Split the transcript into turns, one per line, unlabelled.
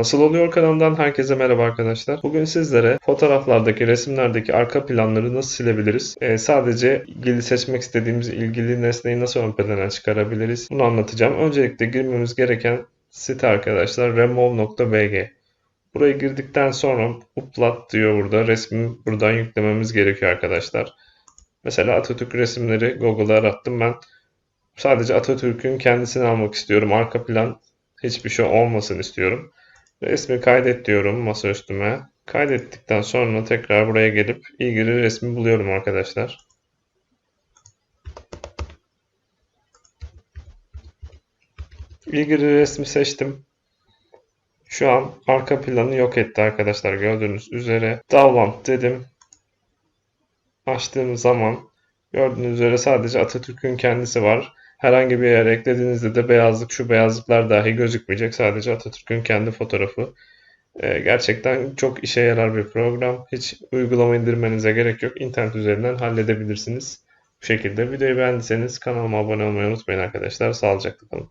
Nasıl oluyor kanalından herkese merhaba arkadaşlar. Bugün sizlere fotoğraflardaki, resimlerdeki arka planları nasıl silebiliriz? Ee, sadece ilgili seçmek istediğimiz ilgili nesneyi nasıl ön plana çıkarabiliriz? Bunu anlatacağım. Öncelikle girmemiz gereken site arkadaşlar remove.bg. Buraya girdikten sonra upload diyor burada. Resmi buradan yüklememiz gerekiyor arkadaşlar. Mesela Atatürk resimleri Google'a arattım ben. Sadece Atatürk'ün kendisini almak istiyorum. Arka plan hiçbir şey olmasın istiyorum. Resmi kaydet diyorum masa üstüme. Kaydettikten sonra tekrar buraya gelip ilgili resmi buluyorum arkadaşlar. İlgili resmi seçtim. Şu an arka planı yok etti arkadaşlar gördüğünüz üzere. Download dedim. Açtığım zaman gördüğünüz üzere sadece Atatürk'ün kendisi var. Herhangi bir yere eklediğinizde de beyazlık şu beyazlıklar dahi gözükmeyecek. Sadece Atatürk'ün kendi fotoğrafı. Ee, gerçekten çok işe yarar bir program. Hiç uygulama indirmenize gerek yok. İnternet üzerinden halledebilirsiniz. Bu şekilde videoyu beğendiyseniz kanalıma abone olmayı unutmayın arkadaşlar. Sağlıcakla kalın.